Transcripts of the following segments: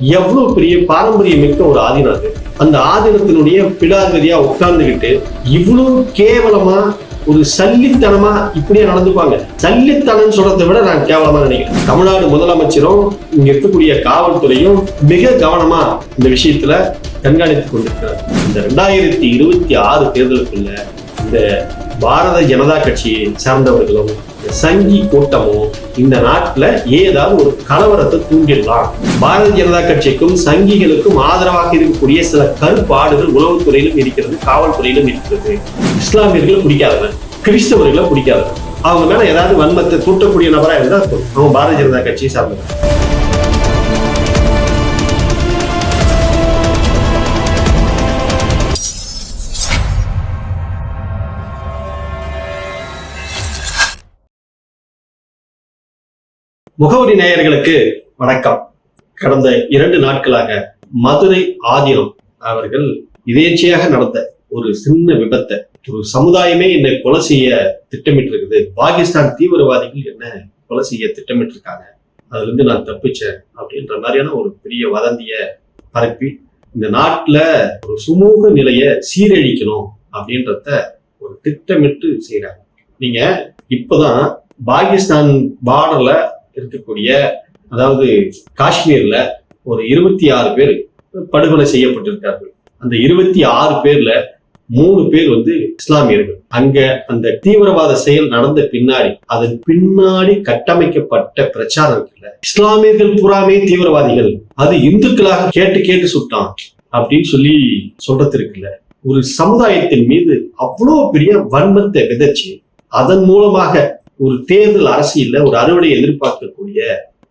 எவ்வளவு பெரிய பாரம்பரியம் மிக்க ஒரு ஆதீனம் அது. அந்த ஆதீனத்தினுடைய பிடாதிபதியா உட்கார்ந்துகிட்டு இவ்வளவு கேவலமா ஒரு சல்லித்தனமா இப்படியே நடந்துப்பாங்க. சல்லித்தனம் சொல்றதை விட நான் கேவலமா நினைக்கிறேன். தமிழ்நாடு முதலமைச்சரும் இங்க இருக்கக்கூடிய காவல்துறையும் மிக கவனமா இந்த விஷயத்துல கண்காணித்துக் கொண்டிருக்கிறார். இந்த ரெண்டாயிரத்தி இருபத்தி ஆறு தேர்தலுக்குள்ள இந்த பாரத ஜனதா கட்சியை சார்ந்தவர்களும் சங்கி கூட்டமும் இந்த நாட்டுல ஏதாவது ஒரு கலவரத்தை தூண்டிடலாம். பாரதிய ஜனதா கட்சிக்கும் சங்கிகளுக்கும் ஆதரவாக இருக்கக்கூடிய சில கருப்பாடுகள் உளவுத்துறையிலும் இருக்கிறது காவல்துறையிலும் இருக்கிறது. இஸ்லாமியர்களை பிடிக்காதவன் கிறிஸ்தவர்களை பிடிக்காதவன் அவங்க மேல ஏதாவது வன்மத்தை தூட்டக்கூடிய நபரா இருந்தால் அவன் பாரதிய ஜனதா கட்சியை சார்ந்தவன் முகவரி நேயர்களுக்கு வணக்கம். கடந்த இரண்டு நாட்களாக மதுரை ஆதினம் அவர்கள் இதேச்சையாக நடந்த ஒரு சின்ன விபத்தை ஒரு சமுதாயமே என்னை கொலை செய்ய திட்டமிட்டு இருக்குது பாகிஸ்தான் தீவிரவாதிகள் என்ன கொலை செய்ய திட்டமிட்டு இருக்காங்க அதுல இருந்து நான் தப்பிச்சேன் அப்படின்ற மாதிரியான ஒரு பெரிய வதந்திய பரப்பி இந்த நாட்டுல ஒரு சுமூக நிலையை சீரழிக்கணும் அப்படின்றத ஒரு திட்டமிட்டு செய்யறாங்க நீங்க இப்பதான் பாகிஸ்தான் பார்டர்ல இருக்கக்கூடிய அதாவது காஷ்மீர்ல ஒரு இருபத்தி ஆறு பேர் படுகொலை செய்யப்பட்டிருக்கார்கள். அந்த இருபத்தி ஆறு பேர்ல மூணு பேர் வந்து இஸ்லாமியர்கள். அங்க அந்த தீவிரவாத செயல் நடந்த பின்னாடி அதன் பின்னாடி கட்டமைக்கப்பட்ட பிரச்சாரம் இல்ல இஸ்லாமியர்கள் பூராமே தீவிரவாதிகள். அது இந்துக்களாக கேட்டு கேட்டு சுட்டான் அப்படின்னு சொல்லி சொல்றது இருக்குல்ல. ஒரு சமுதாயத்தின் மீது அவ்வளோ பெரிய வன்மத்தை விதைச்சு அதன் மூலமாக ஒரு தேர்தல் அரசியல்ல ஒரு அறுவடை எதிர்பார்க்கக்கூடிய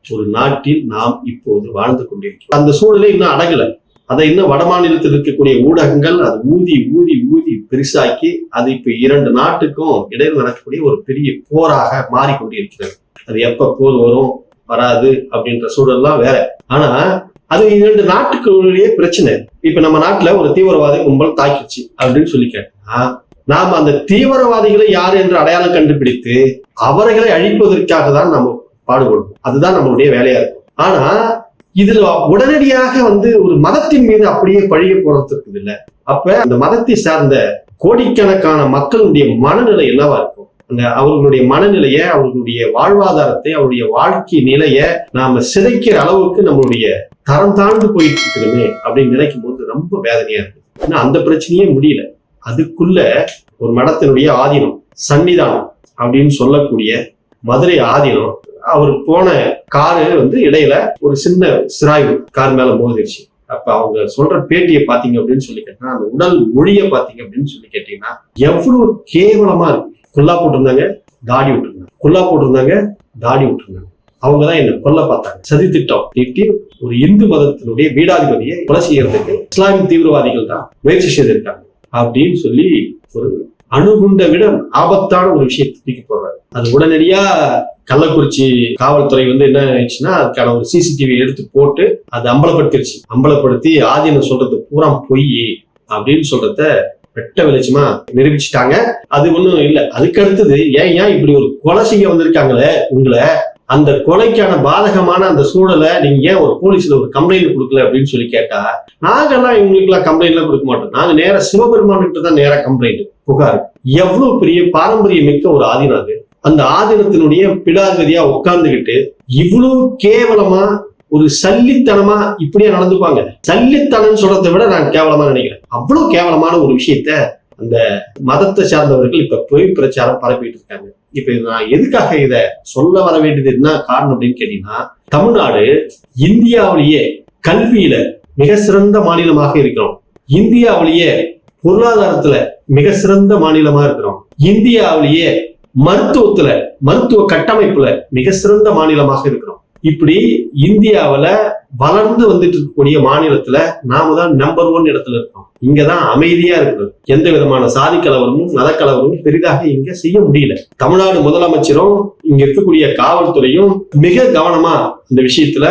ஒரு நாட்டில் நாம் இப்போது வாழ்ந்து கொண்டிருக்கிறோம். அந்த சூழ்நிலை இன்னும் அடங்கல. அதை இன்னும் வடமாநிலத்தில் இருக்கக்கூடிய ஊடகங்கள் அது ஊதி ஊதி ஊதி பெருசாக்கி அது இப்ப இரண்டு நாட்டுக்கும் இடையில் நடக்கக்கூடிய ஒரு பெரிய போராக மாறிக்கொண்டிருக்கிறது. அது எப்ப போர் வரும் வராது அப்படின்ற சூழல்லாம் வேற. ஆனா அது இரண்டு நாட்டுக்குள்ளேயே பிரச்சனை. இப்ப நம்ம நாட்டுல ஒரு தீவிரவாத கும்பல் தாக்கிடுச்சு அப்படின்னு சொல்லி கேட்டா நாம் அந்த தீவிரவாதிகளை யார் என்று அடையாளம் கண்டுபிடித்து அவர்களை அழிப்பதற்காக தான் நம்ம பாடுபடும் அதுதான் நம்மளுடைய வேலையா இருக்கும். ஆனா இதுல உடனடியாக வந்து ஒரு மதத்தின் மீது அப்படியே பழிய போறதுக்கு இல்லை. அப்ப அந்த மதத்தை சார்ந்த கோடிக்கணக்கான மக்களுடைய மனநிலை என்னவா இருக்கும்? அந்த அவர்களுடைய மனநிலைய அவர்களுடைய வாழ்வாதாரத்தை அவருடைய வாழ்க்கை நிலைய நாம சிதைக்கிற அளவுக்கு நம்மளுடைய தரம் தாழ்ந்து போயிட்டு இருக்கிறோமே அப்படின்னு நினைக்கும் போது ரொம்ப வேதனையா இருக்கு ஏன்னா அந்த பிரச்சனையே முடியல. அதுக்குள்ள ஒரு மடத்தினுடைய ஆதீனம் சன்னிதானம் அப்படின்னு சொல்லக்கூடிய மதுரை ஆதீனம். அவர் போன காரு வந்து இடையில ஒரு சின்ன சிராய்வு கார் மேல மோதிருச்சு. அப்ப அவங்க சொல்ற பேட்டியை பாத்தீங்க அப்படின்னு சொல்லி கேட்டீங்கன்னா அந்த உடல் மொழியை பாத்தீங்க அப்படின்னு சொல்லி கேட்டீங்கன்னா எவ்வளவு கேவலமா இருக்கு. குல்லா போட்டிருந்தாங்க தாடி விட்டுருந்தாங்க. குல்லா போட்டிருந்தாங்க தாடி விட்டுருந்தாங்க. அவங்க தான் என்ன கொல்ல பார்த்தாங்க. சதி திட்டம் தீட்டி ஒரு இந்து மதத்தினுடைய வீடாதிபதியை கொலை செய்யறதுக்கு இஸ்லாமிய தீவிரவாதிகள் தான் முயற்சி செய்திருக்காங்க. அப்படின்னு சொல்லி ஒரு அணுகுண்டை விட ஆபத்தான ஒரு விஷயத்தை தூக்கி போடுறாரு. அது உடனடியா கள்ளக்குறிச்சி காவல்துறை வந்து என்ன ஆயிடுச்சுன்னா அதுக்கான ஒரு சிசிடிவி எடுத்து போட்டு அதை அம்பலப்படுத்திடுச்சு அம்பலப்படுத்தி ஆதீனம் சொல்றது பூரா பொய் அப்படின்னு சொல்றத வெட்ட வெளிச்சமா நிரூபிச்சுட்டாங்க. அது ஒண்ணும் இல்ல. அதுக்கு அடுத்தது ஏன் ஏன் இப்படி ஒரு கொலை செய்ய வந்திருக்காங்களே உங்களை? அந்த கொலைக்கான பாதகமான அந்த சூழலை நீங்க ஏன் ஒரு போலீஸ்ல ஒரு கம்ப்ளைண்ட் கொடுக்கல அப்படின்னு சொல்லி கேட்டா நாங்கெல்லாம் இவங்களுக்கு எல்லாம் கம்ப்ளைண்ட் கொடுக்க மாட்டோம். நாங்க நேர சிவபெருமான் கிட்ட தான் நேர கம்ப்ளைண்ட் புகார். எவ்வளவு பெரிய பாரம்பரிய மிக்க ஒரு ஆதீனம் அது. அந்த ஆதீனத்தினுடைய பிடாதிபதியா உட்கார்ந்துகிட்டு இவ்வளவு கேவலமா ஒரு சல்லித்தனமா இப்படியே நடந்துப்பாங்க. சல்லித்தனம் சொல்றதை விட நான் கேவலமா நினைக்கிறேன். அவ்வளவு கேவலமான ஒரு விஷயத்த அந்த மதத்தை சார்ந்தவர்கள் இப்ப பொய் பிரச்சாரம் பரப்பிட்டு இருக்காங்க. இப்ப நான் எதுக்காக இத சொல்ல வர வேண்டியது என்ன காரணம் அப்படின்னு கேட்டீங்கன்னா தமிழ்நாடு இந்தியாவிலேயே கல்வியில மிக சிறந்த மாநிலமாக இருக்கிறோம். இந்தியாவிலேயே பொருளாதாரத்துல மிக சிறந்த மாநிலமா இருக்கிறோம். இந்தியாவிலேயே மருத்துவத்துல மருத்துவ கட்டமைப்புல மிக சிறந்த மாநிலமாக இருக்கிறோம். இப்படி இந்தியாவில் வளர்ந்து வந்துட்டு இருக்கக்கூடிய மாநிலத்துல நாம தான் நம்பர் ஒன் இடத்துல இருக்கோம். இங்கதான் அமைதியா இருக்கிறது. எந்த விதமான சாதி கலவரமும் மதக்கலவரமும் பெரிதாக இங்க செய்ய முடியல. தமிழ்நாடு முதலமைச்சரும் இங்க இருக்கக்கூடிய காவல்துறையும் மிக கவனமா இந்த விஷயத்துல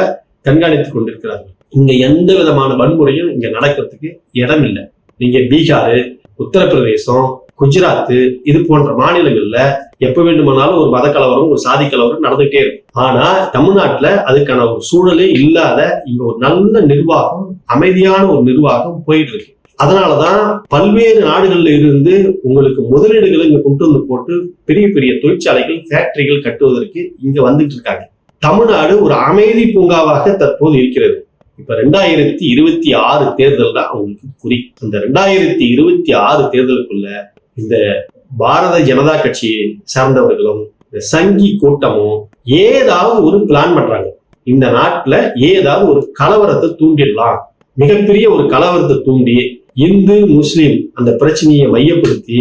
கண்காணித்துக் கொண்டிருக்கிறார்கள். இங்க எந்த விதமான வன்முறையும் இங்க நடக்கிறதுக்கு இடம் இல்லை நீங்க பீகாரு உத்தரப்பிரதேசம் குஜராத் இது போன்ற மாநிலங்கள்ல எப்ப வேண்டுமானாலும் ஒரு மத கலவரம் ஒரு சாதி கலவரம் நடந்துகிட்டே இருக்கும். ஆனா தமிழ்நாட்டுல அதுக்கான ஒரு சூழலே இல்லாத இங்க ஒரு நல்ல நிர்வாகம் அமைதியான ஒரு நிர்வாகம் போயிட்டு இருக்கு. அதனாலதான் பல்வேறு நாடுகள்ல இருந்து உங்களுக்கு முதலீடுகளை இங்க கொண்டு வந்து போட்டு பெரிய பெரிய தொழிற்சாலைகள் ஃபேக்டரிகள் கட்டுவதற்கு இங்க வந்துட்டு இருக்காங்க. தமிழ்நாடு ஒரு அமைதி பூங்காவாக தற்போது இருக்கிறது. இப்ப ரெண்டாயிரத்தி இருபத்தி ஆறு தேர்தல் தான் அவங்களுக்கு குறி. இந்த ரெண்டாயிரத்தி இருபத்தி ஆறு தேர்தலுக்குள்ள இந்த பாரத ஜனதா கட்சியை சார்ந்தவர்களும் இந்த சங்கி கூட்டமும் ஏதாவது ஒரு பிளான் பண்றாங்க. இந்த நாட்டுல ஏதாவது ஒரு கலவரத்தை தூண்டிடலாம். மிகப்பெரிய ஒரு கலவரத்தை தூண்டி இந்து முஸ்லீம் அந்த பிரச்சனையை மையப்படுத்தி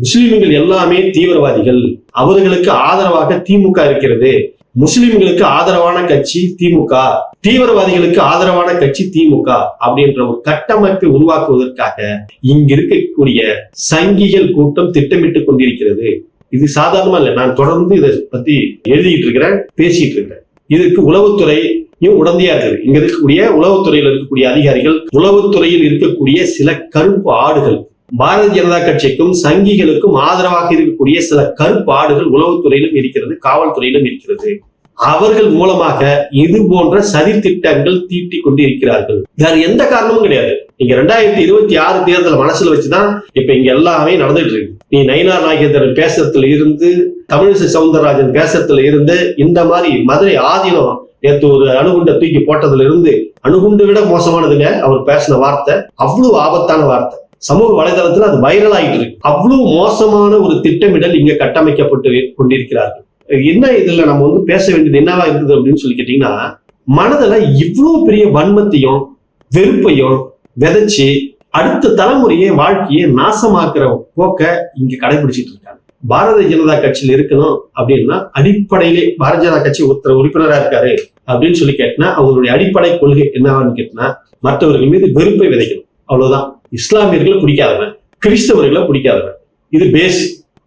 முஸ்லிம்கள் எல்லாமே தீவிரவாதிகள். அவர்களுக்கு ஆதரவாக திமுக இருக்கிறது. முஸ்லிம்களுக்கு ஆதரவான கட்சி திமுக. தீவிரவாதிகளுக்கு ஆதரவான கட்சி திமுக அப்படின்ற ஒரு கட்டமைப்பை உருவாக்குவதற்காக இங்கிருக்கக்கூடிய சங்கிகள் கூட்டம் திட்டமிட்டு கொண்டிருக்கிறது. இது சாதாரணமா இல்லை. நான் தொடர்ந்து இதை பத்தி எழுதிட்டு இருக்கிறேன் பேசிட்டு இருக்கிறேன். இதுக்கு உளவுத்துறையும் உடந்தையா இருக்குது. இங்க இருக்கக்கூடிய உளவுத்துறையில் இருக்கக்கூடிய அதிகாரிகள் உளவுத்துறையில் இருக்கக்கூடிய சில கருப்பு ஆடுகள் பாரதிய ஜனதா கட்சிக்கும் சங்கிகளுக்கும் ஆதரவாக இருக்கக்கூடிய சில கருப்பு ஆடுகள் உளவுத்துறையிலும் இருக்கிறது காவல்துறையிலும் இருக்கிறது. அவர்கள் மூலமாக இது போன்ற சதி திட்டங்கள் தீட்டி கொண்டு இருக்கிறார்கள் வேற எந்த காரணமும் கிடையாது. நீங்க ரெண்டாயிரத்தி இருபத்தி ஆறு தேர்தல் மனசுல வச்சுதான் இப்ப இங்க எல்லாமே நடந்துட்டு இருக்கு. நீ நயினார் நாகேந்திரன் பேசுறதுல இருந்து தமிழிசை சவுந்தரராஜன் பேசுறதுல இருந்து இந்த மாதிரி மதுரை ஆதீனம் நேற்று ஒரு அணுகுண்டை தூக்கி போட்டதுல இருந்து அணுகுண்டு விட மோசமானதுங்க அவர் பேசின வார்த்தை. அவ்வளவு ஆபத்தான வார்த்தை. சமூக வலைதளத்துல அது வைரல் ஆகிட்டு இருக்கு. அவ்வளவு மோசமான ஒரு திட்டமிடல் இங்க கட்டமைக்கப்பட்டு கொண்டிருக்கிறார்கள். என்ன இதுல நம்ம வந்து பேச வேண்டியது என்னவா இருக்குது அப்படின்னு சொல்லி கேட்டீங்கன்னா மனதில் இவ்வளவு பெரிய வன்மத்தையும் வெறுப்பையும் விதைச்சு அடுத்த தலைமுறையை வாழ்க்கையை நாசமாக்குற போக்க இங்க கடைபிடிச்சிட்டு இருக்காங்க. பாரதிய ஜனதா கட்சியில் இருக்கணும் அப்படின்னா அடிப்படையிலே பாரதிய ஜனதா கட்சி ஒருத்தர் உறுப்பினரா இருக்காரு அப்படின்னு சொல்லி கேட்டினா அவங்களுடைய அடிப்படை கொள்கை என்னவான்னு கேட்டினா மற்றவர்கள் மீது வெறுப்பை விதைக்கணும். அவ்வளவுதான். இஸ்லாமியர்களை பிடிக்காதவன் கிறிஸ்தவர்களை பிடிக்காதவன். இது பேஸ்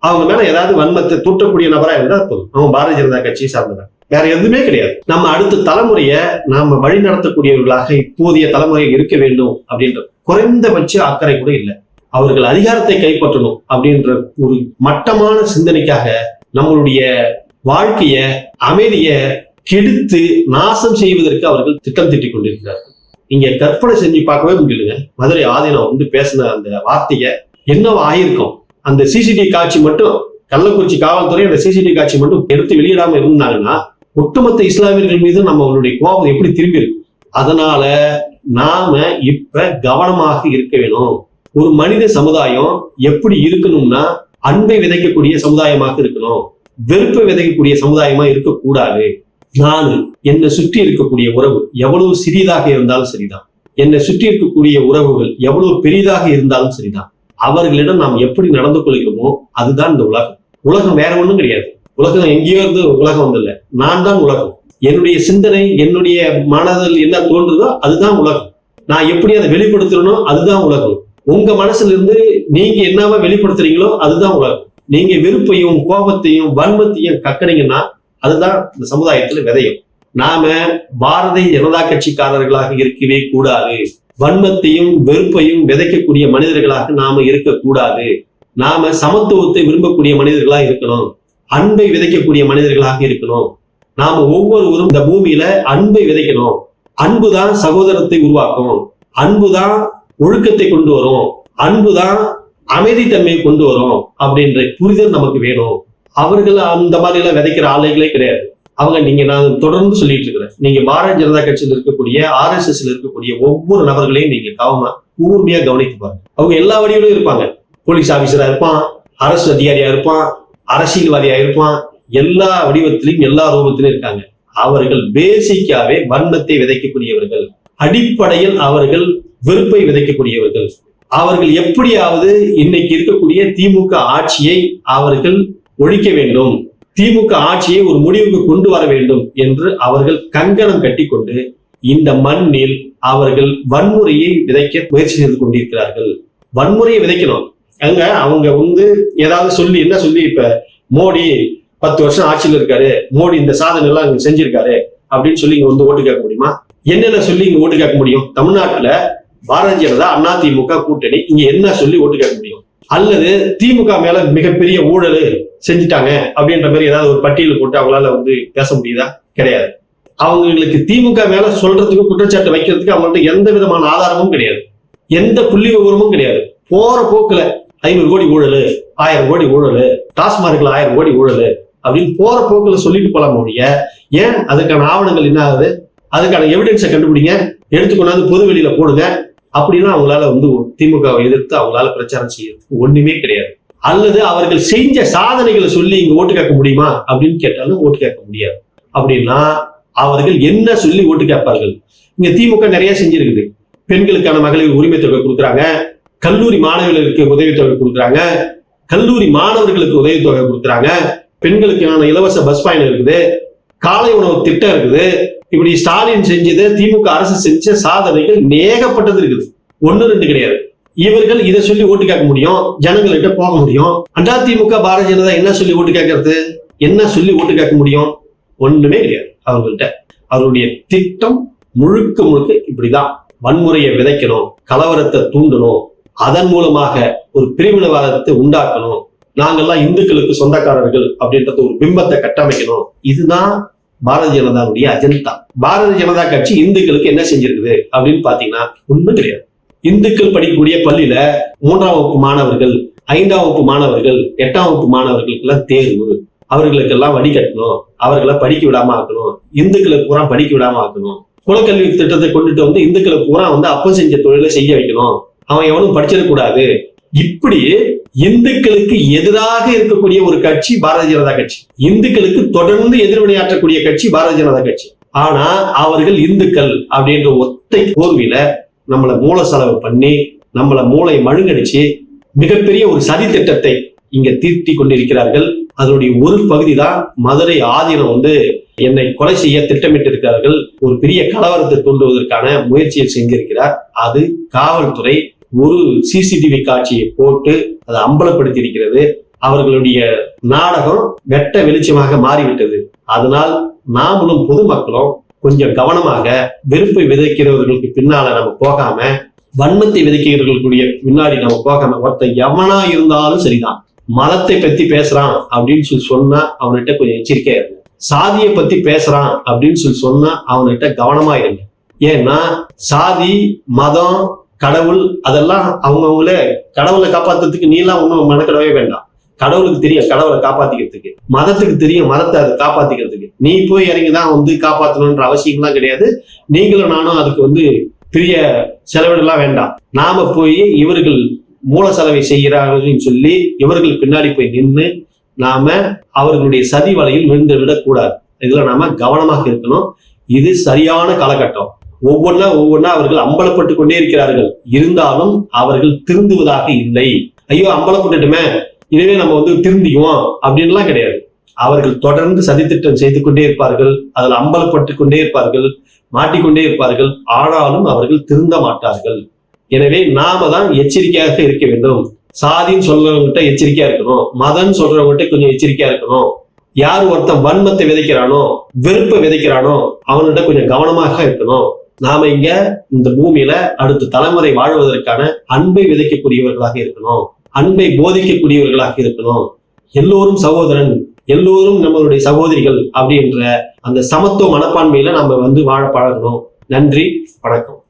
அவங்க மேல ஏதாவது வன்மத்தை தூட்டக்கூடிய நபரா இருந்தா போதும். அவன் பாரதிய ஜனதா கட்சியை சார்ந்தவன். வேற எதுவுமே கிடையாது. நம்ம அடுத்த தலைமுறைய நாம வழி நடத்தக்கூடியவர்களாக இப்போதைய தலைமுறை இருக்க வேண்டும் அப்படின்ற குறைந்தபட்ச அக்கறை கூட இல்லை. அவர்கள் அதிகாரத்தை கைப்பற்றணும் அப்படின்ற ஒரு மட்டமான சிந்தனைக்காக நம்மளுடைய வாழ்க்கைய அமைதிய கெடுத்து நாசம் செய்வதற்கு அவர்கள் திட்டம் திட்டிக் கொண்டிருக்கிறார்கள். நீங்க கற்பனை செஞ்சு பார்க்கவே முடியலங்க. மதுரை ஆதீனம் வந்து பேசின அந்த வார்த்தையை என்னவா ஆயிருக்கும். அந்த சிசிடிவி காட்சி மட்டும் கள்ளக்குறிச்சி காவல்துறை அந்த சிசிடிவி காட்சி மட்டும் எடுத்து வெளியிடாம இருந்தாங்கன்னா ஒட்டுமொத்த இஸ்லாமியர்கள் மீது நம்மளுடைய கோபம் எப்படி திரும்பி இருக்கும்? அதனால நாம இப்ப கவனமாக இருக்க வேணும். ஒரு மனித சமுதாயம் எப்படி இருக்கணும்னா அன்பை விதைக்கக்கூடிய சமுதாயமாக இருக்கணும். வெறுப்பை விதைக்கக்கூடிய சமுதாயமா இருக்கக்கூடாது. நான் என்னை சுற்றி இருக்கக்கூடிய உறவு எவ்வளவு சிறியதாக இருந்தாலும் சரிதான். என்னை சுற்றி இருக்கக்கூடிய உறவுகள் எவ்வளவு பெரிதாக இருந்தாலும் சரிதான். அவர்களிடம் நாம் எப்படி நடந்து கொள்கிறோமோ அதுதான் இந்த உலகம். உலகம் வேற ஒன்றும் கிடையாது. உலகம் எங்கேயோ இருந்து உலகம் வந்தில்ல நான் தான் உலகம். என்னுடைய சிந்தனை என்னுடைய மனதில் என்ன தோன்றுதோ அதுதான் உலகம். நான் எப்படி அதை வெளிப்படுத்துறனோ அதுதான் உலகம். உங்க மனசுல இருந்து நீங்க என்னவா வெளிப்படுத்துறீங்களோ அதுதான் உலகம். நீங்க வெறுப்பையும் கோபத்தையும் வன்மத்தையும் கக்கனீங்கன்னா அதுதான் இந்த சமுதாயத்துல விதையும். நாம பாரதிய ஜனதா கட்சிக்காரர்களாக இருக்கவே கூடாது. வன்மத்தையும் வெறுப்பையும் விதைக்கக்கூடிய மனிதர்களாக நாம இருக்கக்கூடாது. நாம சமத்துவத்தை விரும்பக்கூடிய மனிதர்களா இருக்கணும். அன்பை விதைக்கக்கூடிய மனிதர்களாக இருக்கணும். நாம ஒவ்வொருவரும் இந்த பூமியில அன்பை விதைக்கணும். அன்புதான் சகோதரத்தை உருவாக்கும். அன்புதான் ஒழுக்கத்தை கொண்டு வரும். அன்புதான் அமைதித்தன்மையை கொண்டு வரும் அப்படின்ற புரிதல் நமக்கு வேணும். அவர்கள் அந்த மாதிரி எல்லாம் விதைக்கிற ஆலைகளே கிடையாது. அவங்க நீங்க நான் தொடர்ந்து சொல்லிட்டு இருக்கிறேன். நீங்க பாரதிய ஜனதா கட்சியில் இருக்கக்கூடிய ஆர்எஸ்எஸ்ல இருக்கக்கூடிய ஒவ்வொரு நபர்களையும் நீங்க கவனமா கூர்மையா கவனித்து பாருங்க. அவங்க எல்லா வழியிலும் இருப்பாங்க. போலீஸ் ஆபீசரா இருப்பான் அரசு அதிகாரியா இருப்பான் அரசியல்வாதியா இருப்பான். எல்லா வடிவத்திலும் எல்லா ரூபத்திலும் இருக்காங்க. அவர்கள் பேசிக்காவே வன்மத்தை விதைக்கக்கூடியவர்கள். அடிப்படையில் அவர்கள் வெறுப்பை விதைக்கக்கூடியவர்கள். அவர்கள் எப்படியாவது இன்னைக்கு இருக்கக்கூடிய திமுக ஆட்சியை அவர்கள் ஒழிக்க வேண்டும். திமுக ஆட்சியை ஒரு முடிவுக்கு கொண்டு வர வேண்டும் என்று அவர்கள் கங்கணம் கட்டிக்கொண்டு இந்த மண்ணில் அவர்கள் வன்முறையை விதைக்க முயற்சி செய்து கொண்டிருக்கிறார்கள். வன்முறையை விதைக்கணும். அங்க அவங்க வந்து ஏதாவது சொல்லி என்ன சொல்லி இப்ப மோடி பத்து வருஷம் ஆட்சியில் இருக்காரு மோடி இந்த சாதனை எல்லாம் இங்க செஞ்சிருக்காரு அப்படின்னு சொல்லி இங்க வந்து ஓட்டு கேட்க முடியுமா? என்னென்ன சொல்லி இங்க ஓட்டு கேட்க முடியும்? தமிழ்நாட்டுல பாரதிய ஜனதா அதிமுக கூட்டணி இங்க என்ன சொல்லி ஓட்டு கேட்க முடியும்? அல்லது திமுக மேல மிகப்பெரிய ஊழல் செஞ்சுட்டாங்க அப்படின்ற மாதிரி ஏதாவது ஒரு பட்டியல் போட்டு அவங்களால வந்து பேச முடியுதா? கிடையாது. அவங்களுக்கு திமுக மேல சொல்றதுக்கு குற்றச்சாட்டு வைக்கிறதுக்கு அவங்கள்ட்ட எந்த விதமான ஆதாரமும் கிடையாது. எந்த புள்ளி விவரமும் கிடையாது. போற போக்குல ஐநூறு கோடி ஊழல் ஆயிரம் கோடி ஊழல் டாஸ்மார்க்ல ஆயிரம் கோடி ஊழல் அப்படின்னு போற போக்குல சொல்லிட்டு போலாம் முடிய ஏன் அதுக்கான ஆவணங்கள் என்ன ஆகுது? அதுக்கான எவிடன்ஸை கண்டுபிடிங்க. எடுத்து கொண்டாந்து பொது வெளியில போடுங்க. அப்படின்னா அவங்களால வந்து திமுகவை எதிர்த்து அவங்களால பிரச்சாரம் செய்யறதுக்கு ஒண்ணுமே கிடையாது. அல்லது அவர்கள் செஞ்ச சாதனைகளை சொல்லி இங்க ஓட்டு கேட்க முடியுமா அப்படின்னு கேட்டாலும் ஓட்டு கேட்க முடியாது. அப்படின்னா அவர்கள் என்ன சொல்லி ஓட்டு கேட்பார்கள்? இங்க திமுக நிறைய செஞ்சிருக்குது. பெண்களுக்கான மகளிர் உரிமை தொகை கொடுக்குறாங்க. கல்லூரி மாணவர்களுக்கு உதவித்தொகை கொடுக்குறாங்க. கல்லூரி மாணவர்களுக்கு உதவித்தொகை கொடுக்குறாங்க. பெண்களுக்கான இலவச பஸ் பயணம் இருக்குது. காலை உணவு திட்டம் இருக்குது. இப்படி ஸ்டாலின் செஞ்சது திமுக அரசு செஞ்ச சாதனைகள் நேகப்பட்டது இருக்குது. ஒன்று ரெண்டு கிடையாது. இவர்கள் இதை சொல்லி ஓட்டு கேட்க முடியும் ஜனங்கள்கிட்ட போக முடியும். அண்டா திமுக பாரதிய ஜனதா என்ன சொல்லி ஓட்டு கேட்கறது? என்ன சொல்லி ஓட்டு கேட்க முடியும்? ஒண்ணுமே கிடையாது அவர்கள்ட்ட. அவருடைய திட்டம் முழுக்க முழுக்க இப்படிதான். வன்முறையை விதைக்கணும் கலவரத்தை தூண்டணும் அதன் மூலமாக ஒரு பிரிவினவாதத்தை உண்டாக்கணும். நாங்கெல்லாம் இந்துக்களுக்கு சொந்தக்காரர்கள் அப்படின்றது ஒரு பிம்பத்தை கட்டமைக்கணும். இதுதான் பாரதிய ஜனதாவுடைய அஜெண்டா பாரதிய ஜனதா கட்சி இந்துக்களுக்கு என்ன செஞ்சிருக்குது? அப்படின்னு பாத்தீங்கன்னா ஒண்ணும் கிடையாது. இந்துக்கள் படிக்கக்கூடிய பள்ளியில மூன்றாம் வகுப்பு மாணவர்கள் ஐந்தாம் வகுப்பு மாணவர்கள் எட்டாம் வகுப்பு மாணவர்களுக்கெல்லாம் தேர்வு. அவர்களுக்கெல்லாம் வடிகட்டணும் அவர்களை படிக்க விடாம ஆக்கணும். இந்துக்களை பூரா படிக்க விடாம ஆக்கணும். குலக்கல்வி திட்டத்தை கொண்டுட்டு வந்து இந்துக்களை பூரா வந்து அப்ப செஞ்ச தொழிலை செய்ய வைக்கணும். அவன் எவனும் படிச்சிடக்கூடாது. இப்படி இந்துக்களுக்கு எதிராக இருக்கக்கூடிய ஒரு கட்சி பாரதிய ஜனதா கட்சி. இந்துக்களுக்கு தொடர்ந்து எதிர்வினையாற்றக்கூடிய கட்சி பாரதிய ஜனதா கட்சி. ஆனா அவர்கள் இந்துக்கள் அப்படின்ற ஒத்தை கோர்வில நம்மளை மூல செலவு பண்ணி நம்மளை மூளை மழுங்கடிச்சு மிகப்பெரிய ஒரு சதி திட்டத்தை இங்க தீர்த்தி கொண்டிருக்கிறார்கள். அதனுடைய ஒரு பகுதி தான் மதுரை ஆதீனம் வந்து என்னை கொலை செய்ய திட்டமிட்டு இருக்கிறார்கள் ஒரு பெரிய கலவரத்தை தூண்டுவதற்கான முயற்சியை செஞ்சிருக்கிறார். அது காவல்துறை ஒரு சிசிடிவி காட்சியை போட்டு அதை அம்பலப்படுத்தி இருக்கிறது அவர்களுடைய நாடகம் வெட்ட வெளிச்சமாக மாறிவிட்டது. அதனால் நாமளும் பொதுமக்களும் கொஞ்சம் கவனமாக வெறுப்பை விதைக்கிறவர்களுக்கு பின்னால நம்ம போகாம வன்மத்தை விதைக்கிறவர்களுடைய பின்னாடி நம்ம போகாம ஒருத்தன் எவனா இருந்தாலும் சரிதான். மதத்தை பத்தி பேசுறான் அப்படின்னு சொல்லி சொன்னா அவன்கிட்ட கொஞ்சம் எச்சரிக்கையா இருங்க சாதியை பத்தி பேசுறான் அப்படின்னு சொல்லி சொன்னா அவன்கிட்ட கவனமா இருங்க ஏன்னா சாதி மதம் கடவுள் அதெல்லாம் அவங்கவுங்களே கடவுளை காப்பாத்துறதுக்கு நீலாம் ஒன்றும் மனக்கடவே வேண்டாம். கடவுளுக்கு தெரியும் கடவுளை காப்பாத்திக்கிறதுக்கு. மதத்துக்கு தெரியும் மதத்தை அதை காப்பாத்திக்கிறதுக்கு. நீ போய் இறங்கிதான் வந்து காப்பாற்றணுன்ற அவசியம்லாம் கிடையாது. நீங்களும் நானும் அதுக்கு வந்து பெரிய செலவிடலாம் வேண்டாம். நாம போய் இவர்கள் மூல செலவை செய்கிறார்கள் சொல்லி இவர்கள் பின்னாடி போய் நின்று நாம அவர்களுடைய சதி வலையில் விழுந்து விடக்கூடாது இதுல நாம கவனமாக இருக்கணும். இது சரியான காலகட்டம். ஒவ்வொன்றா ஒவ்வொன்றா அவர்கள் அம்பலப்பட்டு கொண்டே இருக்கிறார்கள். இருந்தாலும் அவர்கள் திருந்துவதாக இல்லை. ஐயோ அம்பலப்பட்டுட்டுமே இதுவே நம்ம வந்து திருந்திக்குவோம் அப்படின்லாம் கிடையாது. அவர்கள் தொடர்ந்து சதித்திட்டம் செய்து கொண்டே இருப்பார்கள். அதில் அம்பலப்பட்டு கொண்டே இருப்பார்கள். மாட்டிக்கொண்டே இருப்பார்கள். ஆனாலும் அவர்கள் திருந்த மாட்டார்கள். எனவே நாம தான் எச்சரிக்கையாக இருக்க வேண்டும். சாதின்னு சொல்றவங்ககிட்ட எச்சரிக்கையா இருக்கணும். மதம் சொல்றவங்ககிட்ட கொஞ்சம் எச்சரிக்கையா இருக்கணும். யார் ஒருத்தன் வன்மத்தை விதைக்கிறானோ வெறுப்பை விதைக்கிறானோ அவன்கிட்ட கொஞ்சம் கவனமாக இருக்கணும். நாம இங்க இந்த பூமியில அடுத்த தலைமுறை வாழ்வதற்கான அன்பை விதைக்கக்கூடியவர்களாக இருக்கணும். அன்பை போதிக்கக்கூடியவர்களாக இருக்கணும். எல்லோரும் சகோதரன் எல்லோரும் நம்மளுடைய சகோதரிகள் அப்படின்ற அந்த சமத்துவ மனப்பான்மையில நம்ம வந்து வாழ பழகணும். நன்றி வணக்கம்.